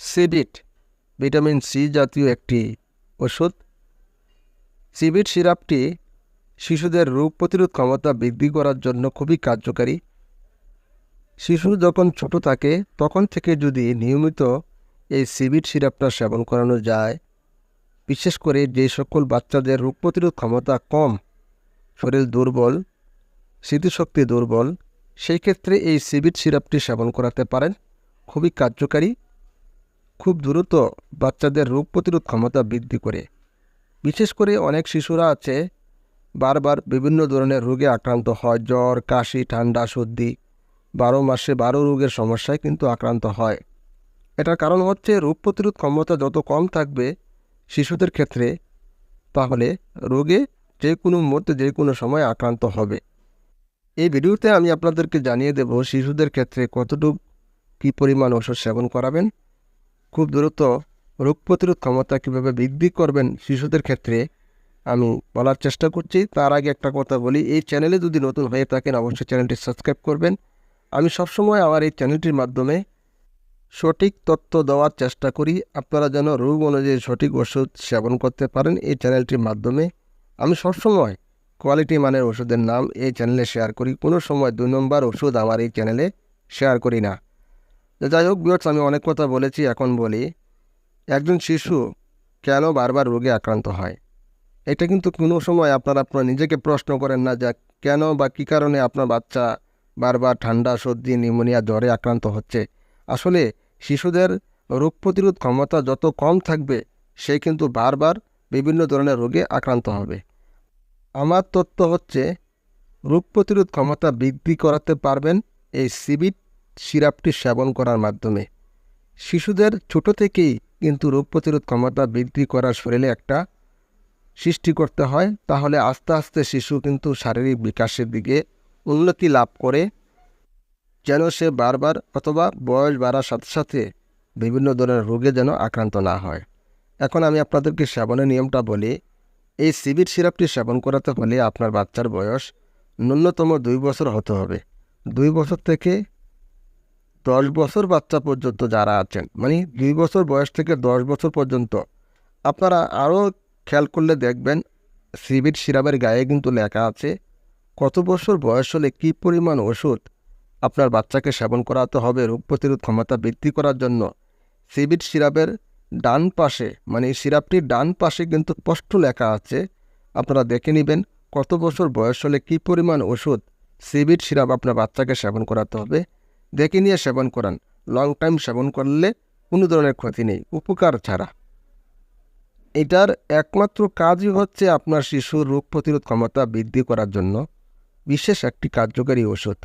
সিবিট, vitamin C জাতীয় একটি ওষুধ সিবিট সিরাপটি শিশুদের রোগ প্রতিরোধ ক্ষমতা বৃদ্ধি করার জন্য খুবই কার্যকারী। শিশু যখন ছোট থাকে, তখন থেকে যদি নিয়মিত এই সিবিট সিরাপটা সেবন করানো যায়, বিশেষ করে যে সকল বাচ্চাদের রোগ প্রতিরোধ ক্ষমতা কম, শরীর দুর্বল, স্মৃতিশক্তি দুর্বল, সেই ক্ষেত্রে এই সিবিট সিরাপটি সেবন করাতে পারেন। খুবই কার্যকারী। খুব দ্রুত বাচ্চাদের রোগ প্রতিরোধ ক্ষমতা বৃদ্ধি করে। বিশেষ করে অনেক শিশুরা আছে, বারবার বিভিন্ন ধরনের রোগে আক্রান্ত হয়, জ্বর, কাশি, ঠান্ডা, সর্দি। বারো মাসে বারো রোগের সমস্যায় কিন্তু আক্রান্ত হয়। এটার কারণ হচ্ছে রোগ প্রতিরোধ ক্ষমতা যত কম থাকবে শিশুদের ক্ষেত্রে, তাহলে রোগে যে কোনো মুহূর্তে যে কোনো সময় আক্রান্ত হবে। এই ভিডিওতে আমি আপনাদেরকে জানিয়ে দেব শিশুদের ক্ষেত্রে কতটুকু, কী পরিমাণ ওষুধ সেবন করাবেন খুব দ্রুত রোগ প্রতিরোধ ক্ষমতা কীভাবে বৃদ্ধি করবেন শিশুদের ক্ষেত্রে, আমি বলার চেষ্টা করছি। তার আগে একটা কথা বলি, এই চ্যানেলে যদি নতুন হয়ে থাকেন, অবশ্যই চ্যানেলটি সাবস্ক্রাইব করবেন। আমি সবসময় আমার এই চ্যানেলটির মাধ্যমে সঠিক তথ্য দেওয়ার চেষ্টা করি। আপনারা যেন রোগ অনুযায়ী সঠিক ওষুধ সেবন করতে পারেন, এই চ্যানেলটির মাধ্যমে। আমি সবসময় কোয়ালিটি মানের ওষুধের নাম এই চ্যানেলে শেয়ার করি। কোনো সময় দুই নম্বর ওষুধ আমার এই চ্যানেলে শেয়ার করি না। যাই হোক বিয়র্স আমি অনেক কথা বলেছি, এখন বলি। একজন শিশু কেন বারবার রোগে আক্রান্ত হয়? এটা কিন্তু কোনো সময় আপনারা, আপনার নিজেকে প্রশ্ন করেন না যে কেন বা কী কারণে আপনার বাচ্চা বারবার ঠান্ডা, সর্দি, নিউমোনিয়া, জ্বরে আক্রান্ত হচ্ছে? আসলে শিশুদের রোগ প্রতিরোধ ক্ষমতা যত কম থাকবে, সে কিন্তু বারবার বিভিন্ন ধরনের রোগে আক্রান্ত হবে। আমার তত্ত্ব হচ্ছে, রোগ প্রতিরোধ ক্ষমতা বৃদ্ধি করাতে পারবেন এই সিবিট সিরাপটি সেবন করার মাধ্যমে। শিশুদের ছোট থেকেই কিন্তু রোগ প্রতিরোধ ক্ষমতা বৃদ্ধি করার শরীরে একটা সৃষ্টি করতে হয়। তাহলে আস্তে আস্তে শিশু কিন্তু শারীরিক বিকাশের দিকে উন্নতি লাভ করে। যেন সে বারবার অথবা বয়স বাড়ার সাথে সাথে বিভিন্ন ধরনের রোগে যেন আক্রান্ত না হয়। এখন আমি আপনাদেরকে সেবনের নিয়মটা বলি। এই সিবির সিরাপটি সেবন করাতে হলে আপনার বাচ্চার বয়স ন্যূনতম দুই বছর হতে হবে। দুই বছর থেকে দশ বছর বাচ্চা পর্যন্ত যারা আছেন মানে দুই বছর বয়স থেকে দশ বছর পর্যন্ত, আপনারা আরও খেয়াল করলে দেখবেন সিবিট সিরাপের গায়ে কিন্তু লেখা আছে, কত বছর বয়স হলে কী পরিমাণ ওষুধ আপনার বাচ্চাকে সেবন করাতে হবে, রোগ প্রতিরোধ ক্ষমতা বৃদ্ধি করার জন্য। সিবিট সিরাপের ডান পাশে মানে সিরাপটির ডান পাশে কিন্তু স্পষ্ট লেখা আছে, আপনারা দেখে নেবেন কত বছর বয়স হলে কী পরিমাণ ওষুধ সিবিট সিরাপ আপনার বাচ্চাকে সেবন করাতে হবে। দেখে নিয়ে সেবন করান। লং টাইম সেবন করলে কোনো ধরনের ক্ষতি নেই, উপকার ছাড়া। এটার একমাত্র কাজই হচ্ছে আপনার শিশুর রোগ প্রতিরোধ ক্ষমতা বৃদ্ধি করার জন্য বিশেষ একটি কার্যকারী ওষুধ।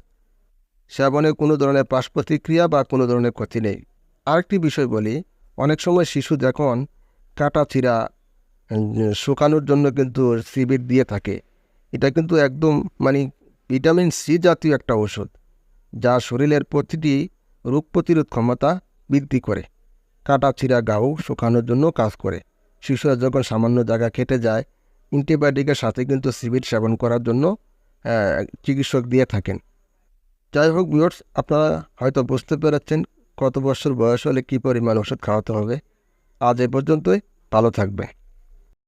সেবনে কোনো ধরনের পাশ প্রতিক্রিয়া বা কোনো ধরনের ক্ষতি নেই। আরেকটি বিষয় বলি, অনেক সময় শিশু যখন কাটা চিরা শুকানোর জন্য কিন্তু সিবিট দিয়ে থাকে, এটা কিন্তু একদম মানে ভিটামিন সি জাতীয় একটা ওষুধ। যা শরীরের প্রতিটি রোগ প্রতিরোধ ক্ষমতা বৃদ্ধি করে। কাটা ছিঁড়া গাও শুকানোর জন্য কাজ করে। শিশুরা যখন সামান্য জায়গা কেটে যায়, অ্যান্টিবায়োটিকের সাথে কিন্তু সিবিট সেবন করার জন্য চিকিৎসক দিয়ে থাকেন। যাই হোক ভিউয়ার্স, আপনারা হয়তো বুঝতে পেরেছেন কত বছর বয়স হলে কী পরিমাণ ওষুধ খাওয়াতে হবে। আজ এ পর্যন্তই, ভালো থাকবে